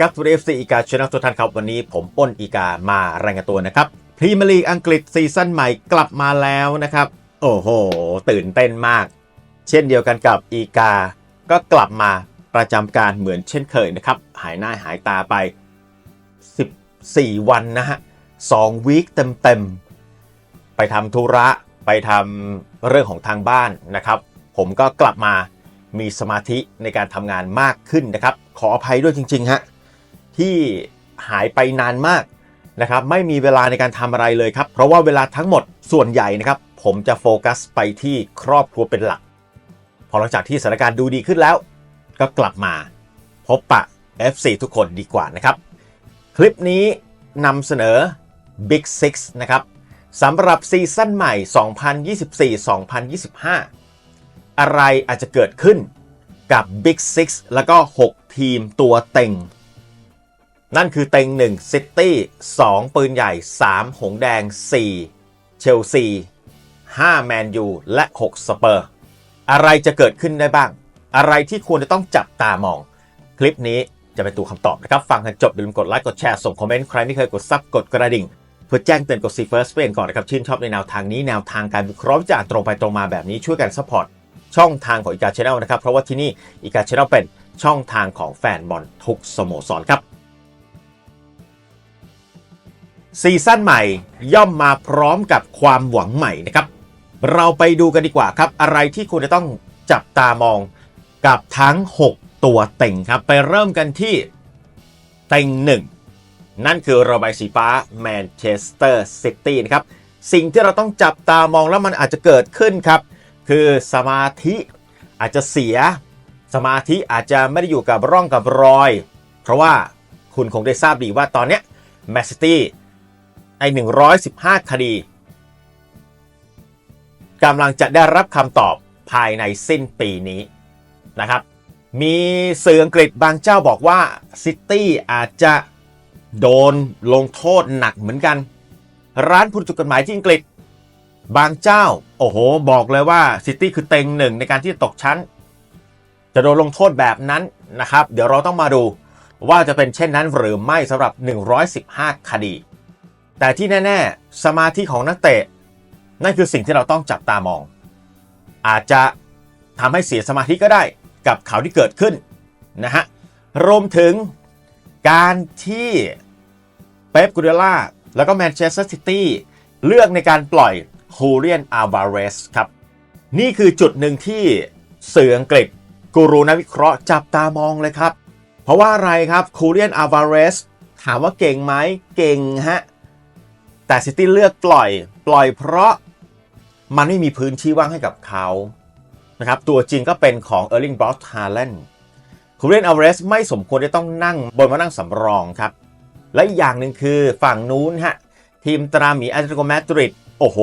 ครับทูเอฟซีอีกาชนะทุกท่านครับ วันนี้ผมอ้นอีกามารายงานตัวนะครับพรีเมียร์ลีกอังกฤษซีซั่นใหม่กลับมาแล้วนะครับ โอ้โห ตื่นเต้นมาก เช่นเดียวกันกับอีกา ก็กลับมาประจำการเหมือนเช่นเคยนะครับ หายหน้าหายตาไป 14 วันนะฮะ2วีคเต็มๆ ไปทำธุระไปทำเรื่องของทางบ้านนะครับ ผมก็กลับมามีสมาธิในการทำงานมากขึ้นนะครับ ขออภัยด้วยจริงๆฮะ ที่หายไปนานมากนะครับไม่มีเวลาในการทำอะไรเลยครับ เพราะว่าเวลาทั้งหมดส่วนใหญ่นะครับ ผมจะโฟกัสไปที่ครอบครัวเป็นหลัก พอหลังจากที่สถานการณ์ดูดีขึ้นแล้ว ก็กลับมาพบปะ FC ทุกคนดีกว่านะครับ คลิปนี้นำเสนอ Big Six นะครับสำหรับซีซั่นใหม่ 2024-2025 อะไรอาจจะเกิดขึ้นกับ Big Six แล้วก็ 6 ทีมตัวเต็ง นั่นคือเต็ง1 City 2ปืนใหญ่ 3 หงแดง 4 เชลซี 5 แมนยู และ 6 สเปอร์ อะไรจะเกิดขึ้นได้บ้าง อะไรที่ควรจะต้องจับตามอง คลิปนี้จะเป็นตัวคำตอบนะครับ ฟังกันจบอย่าลืมกดไลค์กดแชร์ส่งคอมเมนต์ใครไม่เคยกดซับกดกระดิ่ง เพื่อแจ้งเตือนกดซีเฟิร์สเปนก่อนนะครับ ชื่นชอบในแนวทางนี้แนวทางการวิเคราะห์วิจารณ์ตรงไปตรงมาแบบนี้ช่วยกันซัพพอร์ตช่องทางของอีกาชแนลนะครับเพราะว่าที่นี่อีกาชแนลเป็นช่องทางของแฟนบอลทุกสโมสรครับ ซีซั่นใหม่ย่อมมาพร้อมกับความหวังใหม่นะครับ เราไปดูกันดีกว่าครับ อะไรที่คุณจะต้องจับตามองกับทั้ง 6 ตัวเต็งครับ ไปเริ่มกันที่เต็งหนึ่งนั่นคือระบายสีฟ้าแมนเชสเตอร์ซิตี้นะครับ สิ่งที่เราต้องจับตามองแล้วมันอาจจะเกิดขึ้นครับ คือสมาธิอาจจะเสีย สมาธิอาจจะไม่ได้อยู่กับร่องกับรอย เพราะว่าคุณคงได้ทราบดีว่าตอนเนี้ยแมนซิตี้ ไอ115 คดีกำลังจะได้รับคำตอบภายในสิ้นปีนี้นะครับ มีสื่ออังกฤษบางเจ้าบอกว่าซิตี้อาจจะโดนลงโทษหนักเหมือนกัน ร้านผู้ถูกกฎหมายที่อังกฤษ บางเจ้า โอ้โห บอกเลยว่าซิตี้คือเต็งหนึ่งในการที่จะตกชั้น จะโดนลงโทษแบบนั้นนะครับ เดี๋ยวเราต้องมาดูว่าจะเป็นเช่นนั้นหรือไม่สำหรับ 115 คดี แต่ที่แน่ ๆ สมาธิของนักเตะ นั่นคือสิ่งที่เราต้องจับตามอง อาจจะทำให้เสียสมาธิก็ได้กับข่าวที่เกิดขึ้นนะฮะรวมถึงการที่เป๊ปกูเดล่าแล้วก็แมนเชสเตอร์ซิตี้เลือกในการปล่อยฮูเลียนอา v าเรสครับ นี่คือจุดหนึ่งที่สื่ออังกฤษกูรูนักวิเคราะห์จับตามองเลยครับ เพราะว่าอะไรครับคูเลียนอา v าเรสถามว่าเก่งไหมเก่งฮะ แต่ซิตี้เลือกปล่อยปล่อยเพราะมันไม่มีพื้นที่ว่างให้กับเขานะครับตัวจริงก็เป็นของเออร์ลิงบรอสฮาเลนคูเรนอัลเวสไม่สมควรจะต้องนั่งบนมานั่งสำรองครับ และอีกอย่างหนึ่งคือฝั่งนู้นฮะ ทีมตราหมีอาร์เตโกมาดริดโอ้โห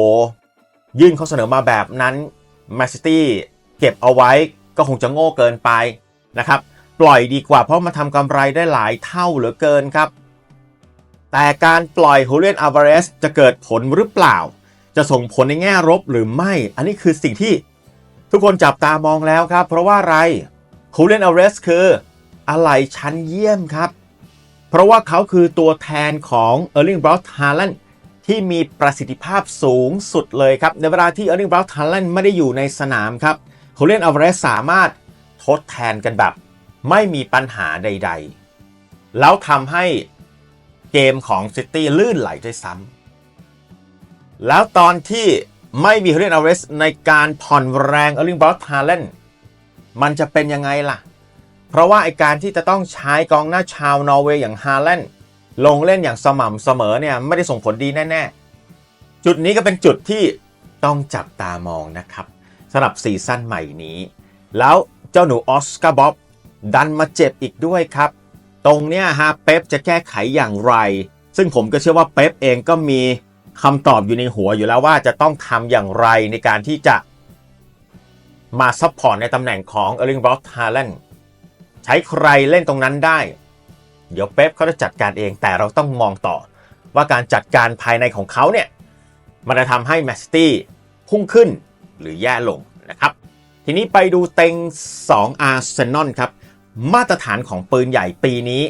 ยื่นข้อเสนอมาแบบนั้นแมนซิตี้เก็บเอาไว้ก็คงจะโง่เกินไปนะครับ ปล่อยดีกว่าเพราะมันทำกำไรได้หลายเท่าเหลือเกินครับ แต่การปล่อยฮูเลียนอัลวาเรสจะเกิดผลหรือเปล่า จะส่งผลในแง่ลบหรือไม่ อันนี้คือสิ่งที่ทุกคนจับตามองแล้วครับ เพราะว่าอะไรฮูเลียนอัลวาเรสคืออะไรชั้นเยี่ยมครับ เพราะว่าเขาคือตัวแทนของเออร์ลิงบรอสฮาลันที่มีประสิทธิภาพสูงสุดเลยครับ ในเวลาที่เออร์ลิงบรอสฮาลันไม่ได้อยู่ในสนามครับฮูเลียนอัลวาเรสสามารถทดแทนกันแบบ ไม่มีปัญหาใด ๆ แล้วทำให้ เกมของซิตี้ลื่นไหลด้วยซ้ำแล้วตอนที่ไม่มีเฮเลนอาเรสในการผ่อนแรงเอลิงบอสฮาเลนมันจะเป็นยังไงล่ะ เพราะว่าไอการที่จะต้องใช้กองหน้าชาวนอร์เวย์อย่างฮาเลนลงเล่นอย่างสม่ำเสมอเนี่ยไม่ได้ส่งผลดีแน่ ๆ จุดนี้ก็เป็นจุดที่ต้องจับตามองนะครับสำหรับซีซั่นใหม่นี้ แล้วเจ้าหนูออสการ์บ๊อบดันมาเจ็บอีกด้วยครับ ตรงเนี้ยฮะเป๊ปจะแก้ไขอย่างไร ซึ่งผมก็เชื่อว่าเป๊ปเองก็มีคำตอบอยู่ในหัวอยู่แล้วว่าจะต้องทำอย่างไรในการที่จะมาซัพพอร์ตในตำแหน่งของเอร์ลิงบรอสฮาเลนใช้ใครเล่นตรงนั้นได้ เดี๋ยวเป๊ปเขาจะจัดการเองแต่เราต้องมองต่อ ว่าการจัดการภายในของเขาเนี่ย มันจะทำให้แมนซิตี้พุ่งขึ้นหรือแย่ลงนะครับ ทีนี้ไปดูเต็ง2อาร์เซนอลครับ มาตรฐานของปืนใหญ่ปีนี้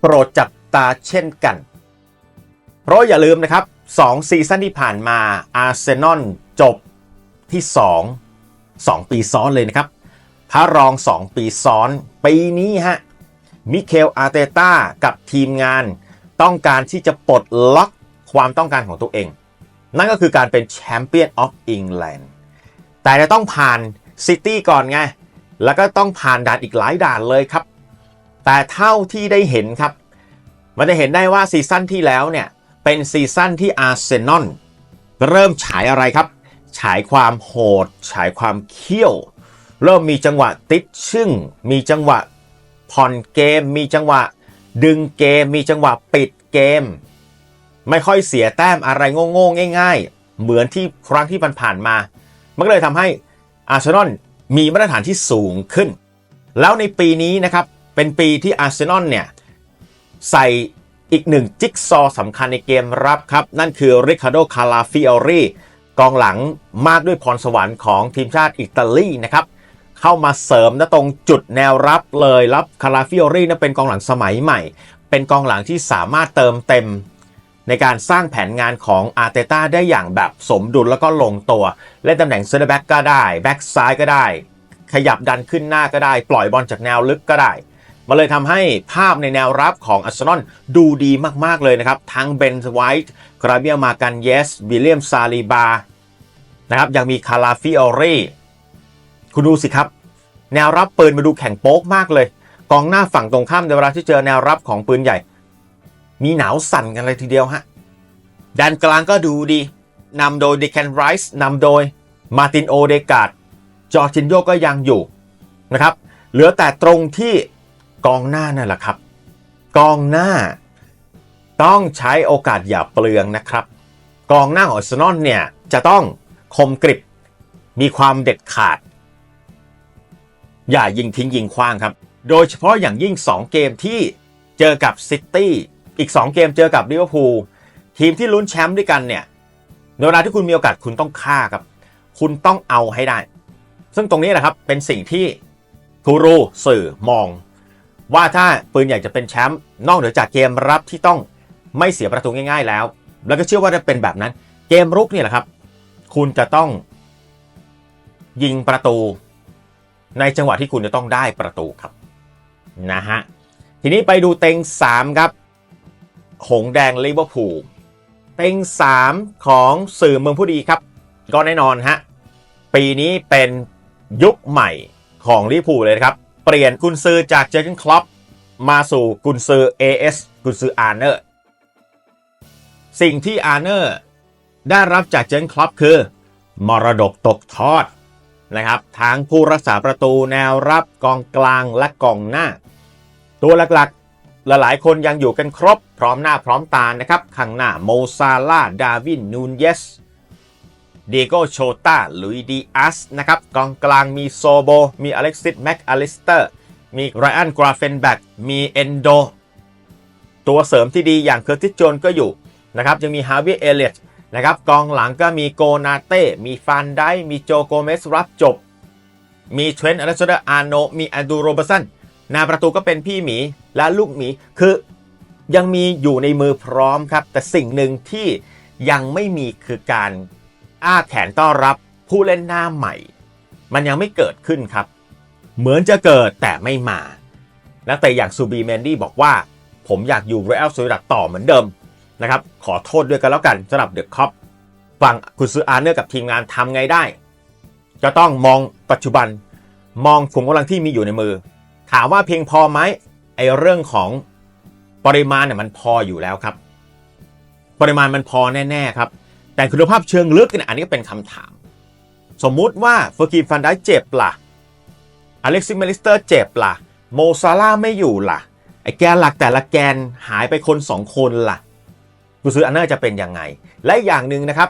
โปรดจับตาเช่นกัน เพราะอย่าลืมนะครับ2ซีซั่นที่ผ่านมาอาร์เซนอลจบที่ 2 2 ปีซ้อนเลยนะครับ พระรอง 2 ปีซ้อน ปีนี้ฮะ มิเคลอาร์เตต้ากับทีมงาน ต้องการที่จะปลดล็อกความต้องการของตัวเอง นั่นก็คือการเป็นแชมเปี้ยนออฟอิงแลนด์แต่จะต้องผ่านซิตี้ก่อนไง แล้วก็ต้องผ่านด่านอีกหลายด่านเลยครับ แต่เท่าที่ได้เห็นครับ มันจะเห็นได้ว่าซีซั่นที่แล้วเนี่ย เป็นซีซั่นที่อาร์เซนอลเริ่มฉายอะไรครับ ฉายความโหด ฉายความเขี้ยว เริ่มมีจังหวะติดชึ่ง มีจังหวะผ่อนเกม มีจังหวะดึงเกม มีจังหวะปิดเกม ไม่ค่อยเสียแต้มอะไรโง่ๆง่าย ๆ เหมือนที่ครั้งที่ผ่านๆมา มันก็เลยทำให้อาร์เซนอล มีมาตรฐานที่สูงขึ้น แล้วในปีนี้นะครับ เป็นปีที่อาร์เซนอลเนี่ย ใส่อีกหนึ่งจิ๊กซอสำคัญในเกมรับครับ นั่นคือริคาร์โดคาลาฟิออรีกองหลังมากด้วยพรสวรรค์ของทีมชาติอิตาลีนะครับ เข้ามาเสริมนะตรงจุดแนวรับเลยรับคาราฟิโอรีนะเป็นกองหลังสมัยใหม่ เป็นกองหลังที่สามารถเติมเต็ม ในการสร้างแผนงานของอาร์เตต้าได้อย่างแบบสมดุลแล้วก็ลงตัว เล่นตำแหน่งเซนเตอร์แบ็กก็ได้ แบ็กซ้ายก็ได้ ขยับดันขึ้นหน้าก็ได้ ปล่อยบอลจากแนวลึกก็ได้มันเลยทำให้ภาพในแนวรับของอาร์เซนอลดูดีมาก ๆ เลยนะครับ ทั้งเบนส์ไวท์กราเบียมากันเยสวิลเลียมซาลีบานะครับยังมีคาราฟิโอรีคุณดูสิครับ แนวรับปืนมาดูแข็งโป๊กมากเลย กองหน้าฝั่งตรงข้ามในเวลาที่เจอแนวรับของปืนใหญ่ มีหนาวสั่นกันเลยทีเดียวฮะด้านกลางก็ดูดีนำโดยเดค a นไรส์นำโดยมาตินโอเดกาดจอร์จินโยก็ยังอยู่นะครับ เหลือแต่ตรงที่กองหน้านั่นแหละครับ กองหน้าต้องใช้โอกาสอย่าเปลืองนะครับ กองหน้าของอาร์เซนอลเนี่ยจะต้องคมกริบ มีความเด็ดขาด อย่ายิงทิ้งยิงคว้างครับ โดยเฉพาะอย่างยิ่ง 2 เกมที่เจอกับซิตี้ อีก 2 เกมเจอกับลิเวอร์พูลทีมที่ลุ้นแชมป์ด้วยกันเนี่ยในเวลาที่คุณมีโอกาสคุณต้องฆ่าครับ คุณต้องเอาให้ได้ ซึ่งตรงนี้แหละครับเป็นสิ่งที่ทูรูสื่อมอง ว่าถ้าปืนใหญ่จะเป็นแชมป์นอกเหนือจากเกมรับที่ต้องไม่เสียประตูง่าย ๆ แล้ว แล้วก็เชื่อว่าจะเป็นแบบนั้น เกมรุกเนี่ยแหละครับ คุณจะต้อง ยิงประตู ในจังหวะที่คุณจะต้องได้ประตูครับนะฮะทีนี้ไปดูเต็ง 3 ครับ หงแดงลิเวอร์พูลเต็ง 3 ของสื่อเมืองผู้ดีครับ ก็แน่นอนฮะ ปีนี้เป็นยุคใหม่ของลิเวอร์พูลเลยครับ เปลี่ยนกุนซือจากเจอร์เกนคล็อปมาสู่กุนซือ AS กุนซืออาร์เนอร์สิ่งที่อาร์เนอร์ได้รับจากเจอร์เกนคล็อปคือ มรดกตกทอดนะครับทั้งผู้รักษาประตูแนวรับกองกลางและกองหน้า ตัวหลักๆ หลายๆคนยังอยู่กันครบ พร้อมหน้าพร้อมตานะครับข้างหน้าโมซาลาดาวินนูนเยสเดโกโชตาลุยดีอัสนะครับกองกลางมีโซโบ มีอเล็กซิสแม็กอลิสเตอร์ มีไรอันกราเฟนแบกมีเอนโด ตัวเสริมที่ดีอย่างเคอร์ติสโจนก็อยู่นะครับยังมีฮาวิเอเลตนะครับกองหลังก็มีโกนาเต้ มีฟานไดมีโจโกเมสรับจบ มีเทรนต์อเลสเดอร์อาโน มีแอนดูโรเบสันหน้าประตูก็เป็นพี่หมีและลูกหมี คือ ยังมีอยู่ในมือพร้อมครับ แต่สิ่งหนึ่งที่ยังไม่มีคือการอ้าแขนต้อนรับผู้เล่นหน้าใหม่ มันยังไม่เกิดขึ้นครับ เหมือนจะเกิดแต่ไม่มา นักเตะอย่างซูบีเมนดี้บอกว่า ผมอยากอยู่เรอัลซูดัตต่อเหมือนเดิมนะครับขอโทษด้วยกันแล้วกันสำหรับเดอะคอปฝั่งคุณซื้ออาร์เนอร์กับทีมงานทำไงได้ จะต้องมองปัจจุบันมองขุมกำลังที่มีอยู่ในมือ ถามว่าเพียงพอไหมไอเรื่องของ ปริมาณเนี่ยมันพออยู่แล้วครับ ปริมาณมันพอแน่ๆครับ แต่คุณภาพเชิงลึกเนี่ยอันนี้ก็เป็นคำถาม สมมุติว่าเฟอร์กีฟันได้เจ็บล่ะอเล็กซิสเมลิสเตอร์เจ็บล่ะ โมซาร่าไม่อยู่ล่ะไอแกนหลักแต่ละแกนหายไปคนสองคนล่ะกุซืออาร์เนอร์จะเป็นยังไง และอย่างหนึ่งนะครับ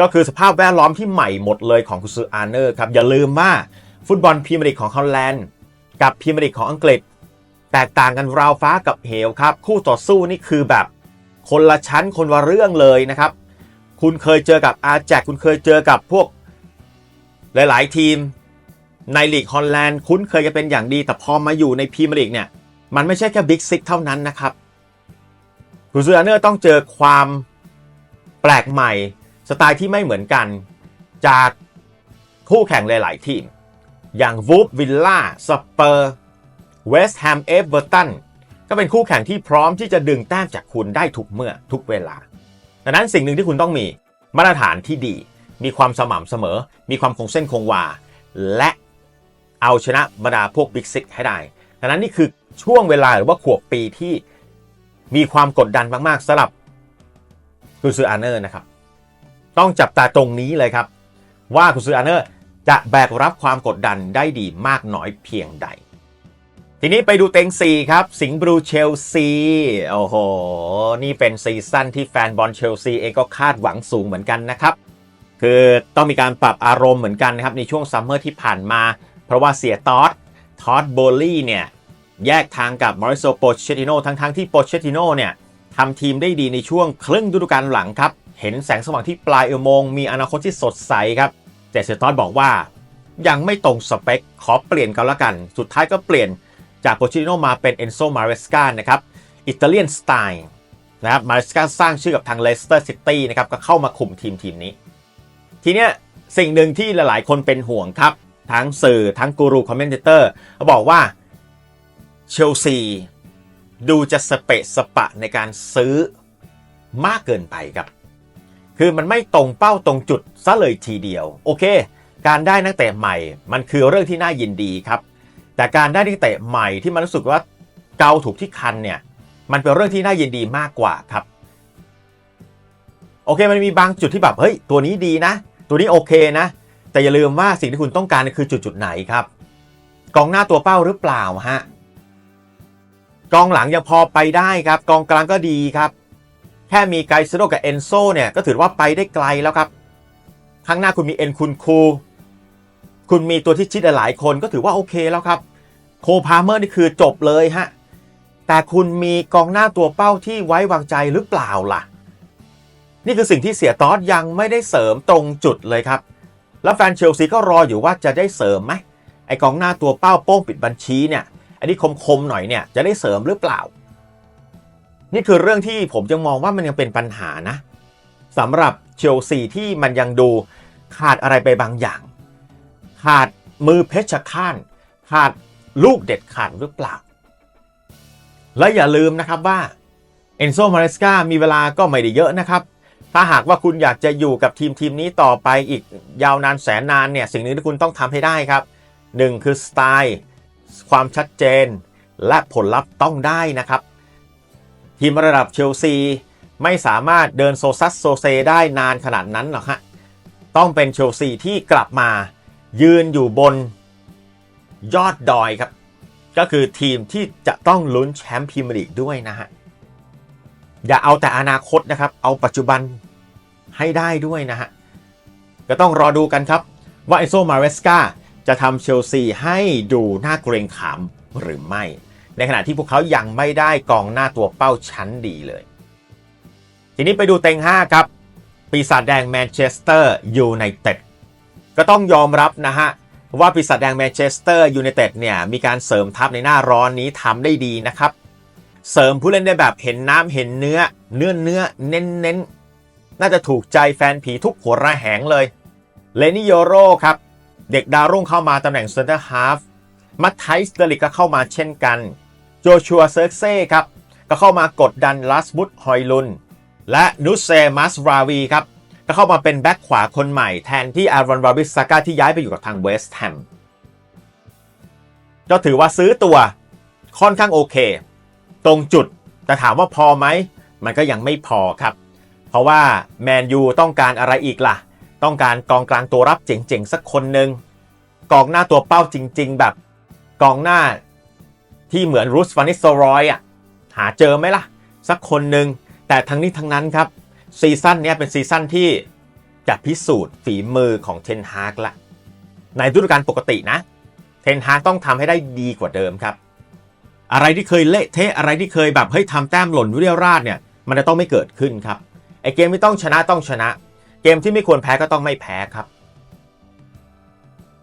ก็คือสภาพแวดล้อมที่ใหม่หมดเลยของกุซืออาร์เนอร์ครับ อย่าลืมว่าฟุตบอลพรีเมียร์ลีกของฮอลแลนด์กับพรีเมียร์ลีกของอังกฤษ แตกต่างกันราวฟ้ากับเหวครับ คู่ต่อสู้นี่คือแบบคนละชั้นคนละเรื่องเลยนะครับ คุณเคยเจอกับอาแจกคุณเคยเจอกับพวกหลาย ๆ ทีมในลีกฮอลแลนด์คุ้นเคยกันเป็นอย่างดี แต่พอมาอยู่ในพรีเมียร์ลีกเนี่ย มันไม่ใช่แค่บิ๊กซิกเท่านั้นนะครับกุนซืออาเนอร์ต้องเจอความแปลกใหม่ สไตล์ที่ไม่เหมือนกัน จากคู่แข่งหลาย ๆ ทีม อย่างวูฟวิลล่าสเปอร์ เวสต์แฮมเอฟเวอร์ตันก็เป็นคู่แข่งที่พร้อมที่จะดึงแต้มจากคุณได้ทุกเมื่อทุกเวลา ดังนั้นสิ่งหนึ่งที่คุณต้องมีมาตรฐานที่ดี มีความสม่ำเสมอ มีความคงเส้นคงวา และเอาชนะบรรดาพวกบิ๊กซิกให้ได้ ดังนั้นนี่คือช่วงเวลาหรือว่าขวบปีที่มีความกดดันมากๆสำหรับกุนซืออาร์เนอร์นะครับ ต้องจับตาตรงนี้เลยครับ ว่ากุนซืออาร์เนอร์จะแบกรับความกดดันได้ดีมากน้อยเพียงใด ทีนี้ไปดูเต็ง 4 ครับ สิงห์บลูเชลซี โอ้โห นี่เป็นซีซั่นที่แฟนบอลเชลซีเองก็คาดหวังสูงเหมือนกันนะครับ คือต้องมีการปรับอารมณ์เหมือนกันนะครับ ในช่วงซัมเมอร์ที่ผ่านมา เพราะว่าเสียตอสทอดโบลี่เนี่ย แยกทางกับมอริโซโปเชติโนทั้งๆที่โปเชติโนเนี่ยทำทีมได้ดีในช่วงครึ่งฤดูกาลหลังครับ เห็นแสงสว่างที่ปลายอุโมงค์มีอนาคตที่สดใสครับ แต่เสียตอสบอกว่ายังไม่ตรงสเปคขอเปลี่ยนกันละกัน สุดท้ายก็เปลี่ยน จากโปเชติโนมาเป็นเอนโซมาเรสกานะครับอิตาเลียนสไตล์นะครับมาเรสกาสร้างชื่อกับทางเลสเตอร์ซิตี้นะครับก็เข้ามาคุมทีมทีมนี้ ทีเนี้ยสิ่งหนึ่งที่หลายๆ คนเป็นห่วงครับ ทั้งสื่อทั้งกูรูคอมเมนเตอร์เขาบอกว่าเชลซีดูจะสเปะสปะในการซื้อมากเกินไปครับ คือมันไม่ตรงเป้าตรงจุดซะเลยทีเดียว โอเค การได้นักเตะใหม่ มันคือเรื่องที่น่ายินดีครับ แต่การได้นักเตะใหม่ที่มันรู้สึกว่าเกาถูกที่คันเนี่ยมันเป็นเรื่องที่น่ายินดีมากกว่าครับ โอเคมันมีบางจุดที่แบบเฮ้ยตัวนี้ดีนะ ตัวนี้โอเคนะ แต่อย่าลืมว่าสิ่งที่คุณต้องการคือจุดจุดไหนครับ กองหน้าตัวเป้าหรือเปล่าฮะกองหลังยังพอไปได้ครับ กองกลางก็ดีครับ แค่มีไกเซโดกับเอนโซเนี่ยก็ถือว่าไปได้ไกลแล้วครับข้างหน้าคุณมีเอ็นคุณคู คุณมีตัวที่ชิดหลายคนก็ถือว่าโอเคแล้วครับ โคพาเมอร์นี่คือจบเลยฮะ แต่คุณมีกองหน้าตัวเป้าที่ไว้วางใจหรือเปล่าล่ะ นี่คือสิ่งที่เสียตอสยังไม่ได้เสริมตรงจุดเลยครับ แล้วแฟนเชลซีก็รออยู่ว่าจะได้เสริมไหมไอกองหน้าตัวเป้าโป้งปิดบัญชีเนี่ย อันนี้คมๆหน่อยเนี่ยจะได้เสริมหรือเปล่า นี่คือเรื่องที่ผมยังมองว่ามันยังเป็นปัญหานะสำหรับเชลซีที่มันยังดูขาดอะไรไปบางอย่าง ขาดมือเพชรฆาตขาดลูกเด็ดขาดหรือเปล่า และอย่าลืมนะครับว่าเอนโซมาเรสกามีเวลาก็ไม่ได้เยอะนะครับ ถ้าหากว่าคุณอยากจะอยู่กับทีมทีมนี้ต่อไปอีกยาวนานแสนนานเนี่ย สิ่งหนึ่งที่คุณต้องทำให้ได้ครับ 1 คือสไตล์ ความชัดเจน และผลลัพธ์ต้องได้นะครับ ทีมระดับเชลซี ไม่สามารถเดินโซซัสโซเซได้นานขนาดนั้นหรอกฮะ ต้องเป็นเชลซีที่กลับมา ยืนอยู่บนยอดดอยครับ ก็คือทีมที่จะต้องลุ้นแชมป์พรีเมียร์ลีกด้วยนะฮะ อย่าเอาแต่อนาคตนะครับ เอาปัจจุบันให้ได้ด้วยนะฮะ ก็ต้องรอดูกันครับ ว่าไอโซมาเรสกาจะทำเชลซีให้ดูน่าเกรงขามหรือไม่ ในขณะที่พวกเขายังไม่ได้กองหน้าตัวเป้าชั้นดีเลย ทีนี้ไปดูเต็ง 5 ครับ ปีศาจแดงแมนเชสเตอร์ยูไนเต็ด ก็ต้องยอมรับนะฮะว่าปีศาจแดงแมนเชสเตอร์ยูไนเต็ดเนี่ยมีการเสริมทัพในหน้าร้อนนี้ทำได้ดีนะครับ เสริมผู้เล่นได้แบบเห็นน้ำเห็นเนื้อ เนื้อเนื้อเน้นเน้นน่าจะถูกใจแฟนผีทุกหัวระแหงเลยเลนิโยโรครับ เด็กดาวรุ่งเข้ามาตำแหน่งเซนเตอร์ฮาฟมัตไทส์เดลิกก็เข้ามาเช่นกัน โจชัวเซิร์กเซ่ครับ ก็เข้ามากดดันลาสมุดฮอยลุน และนุสเซมัสราวีครับ ก็เข้ามาเป็นแบ็คขวาคนใหม่แทนที่อารอนวาบิสซาก้าที่ย้ายไปอยู่กับทางเวสต์แฮมก็ถือว่าซื้อตัวค่อนข้างโอเค ตรงจุดแต่ถามว่าพอไหม มันก็ยังไม่พอครับ เพราะว่าแมนยูต้องการอะไรอีกล่ะ ต้องการกองกลางตัวรับเจ๋งๆ สักคนหนึ่งกองหน้าตัวเป้าจริง ๆ แบบกองหน้าที่เหมือนรูสฟานิสโซรอยอะหาเจอไหมล่ะ สักคนหนึ่งแต่ทั้งนี้ทั้งนั้นครับ ซีซั่นนี้เป็นซีซั่นที่จะพิสูจน์ฝีมือของเทนฮากละ ในฤดูกาลปกตินะ เทนฮากต้องทำให้ได้ดีกว่าเดิมครับ อะไรที่เคยเละเทะอะไรที่เคยแบบเฮ้ยทำแต้มหล่นเรียวราดเนี่ย มันจะต้องไม่เกิดขึ้นครับไอเกมที่ต้องชนะต้องชนะ เกมที่ไม่ควรแพ้ก็ต้องไม่แพ้ครับ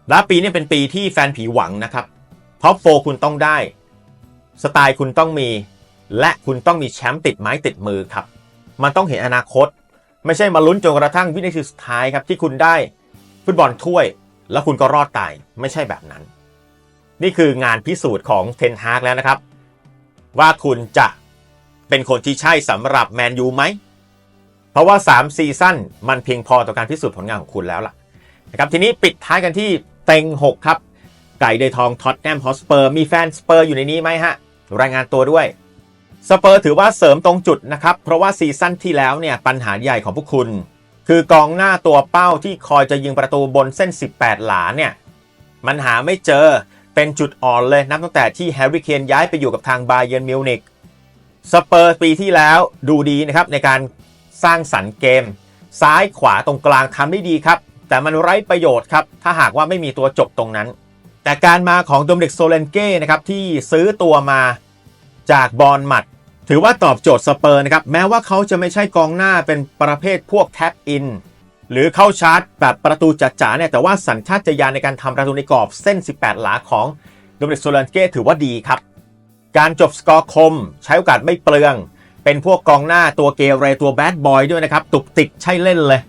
และปีนี้เป็นปีที่แฟนผีหวังนะครับท็อปโฟคุณต้องได้ สไตล์คุณต้องมี และคุณต้องมีแชมป์ติดไม้ติดมือครับ มันต้องเห็นอนาคต ไม่ใช่มาลุ้นจนกระทั่งวินาทีสุดท้ายครับที่คุณได้ฟุตบอลถ้วย แล้วคุณก็รอดตายไม่ใช่แบบนั้น นี่คืองานพิสูจน์ของเทนฮากแล้วนะครับ ว่าคุณจะเป็นคนที่ใช่สำหรับแมนยูไหม เพราะว่า 3 ซีซั่นมันเพียงพอต่อการพิสูจน์ผลงานของคุณแล้วล่ะนะครับทีนี้ปิดท้ายกันที่เต็ง 6 ครับ ไก่เดยทองท็อตแนมฮอสเปอร์มีแฟนสเปอร์อยู่ในนี้ไหมฮะ รายงานตัวด้วย สเปอร์ถือว่าเสริมตรงจุดนะครับ เพราะว่าซีซั่นที่แล้วเนี่ยปัญหาใหญ่ของพวกคุณ คือกองหน้าตัวเป้าที่คอยจะยิงประตูบนเส้น 18 หลาเนี่ยมันหาไม่เจอเป็นจุดอ่อนเลยนับตั้งแต่ที่แฮร์รี่เคนย้ายไปอยู่กับทางบาเยิร์นมิวนิกสเปอร์ปีที่แล้วดูดีนะครับในการสร้างสรรค์เกม ซ้ายขวาตรงกลางทำได้ดีครับ แต่มันไร้ประโยชน์ครับ ถ้าหากว่าไม่มีตัวจบตรงนั้น แต่การมาของโดมเด็กโซเลนเก้นะครับที่ซื้อตัวมาจากบอลหมัด ถือว่าตอบโจทย์สเปอร์นะครับ แม้ว่าเขาจะไม่ใช่กองหน้าเป็นประเภทพวกแท็บอิน หรือเข้าชาร์จแบบประตูจัดจ๋าเนี่ยแต่ว่าสัญชาตญาณในการทำประตูในกรอบเส้น 18 หลาของโดมินิกโซลันเก้ถือว่าดีครับ การจบสกอร์คม ใช้โอกาสไม่เปลือง เป็นพวกกองหน้าตัวเกเรตัวแบดบอยด้วยนะครับ ตุกติกใช่เล่นเลย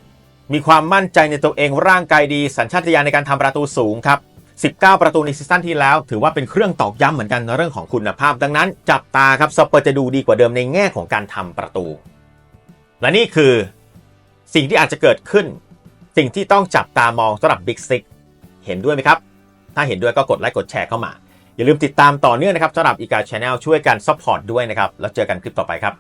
มีความมั่นใจในตัวเองร่างกายดี สัญชาตญาณในการทำประตูสูงครับ 19 ประตูในซีซั่นที่แล้ว ถือว่าเป็นเครื่องตอกย้ำเหมือนกันในเรื่องของคุณภาพ ดังนั้นจับตาครับสเปอร์จะดูดีกว่าเดิมในแง่ของการทำประตู และนี่คือสิ่งที่อาจจะเกิดขึ้น สิ่งที่ต้องจับตามองสำหรับ Big Six เห็นด้วยไหมครับ ถ้าเห็นด้วยก็กดไลค์กดแชร์เข้ามา อย่าลืมติดตามต่อเนื่องนะครับสำหรับอีกาช n แนลช่วยกันซัพพอร์ตด้วยนะครับแล้วเจอกันคลิปต่อไปครับ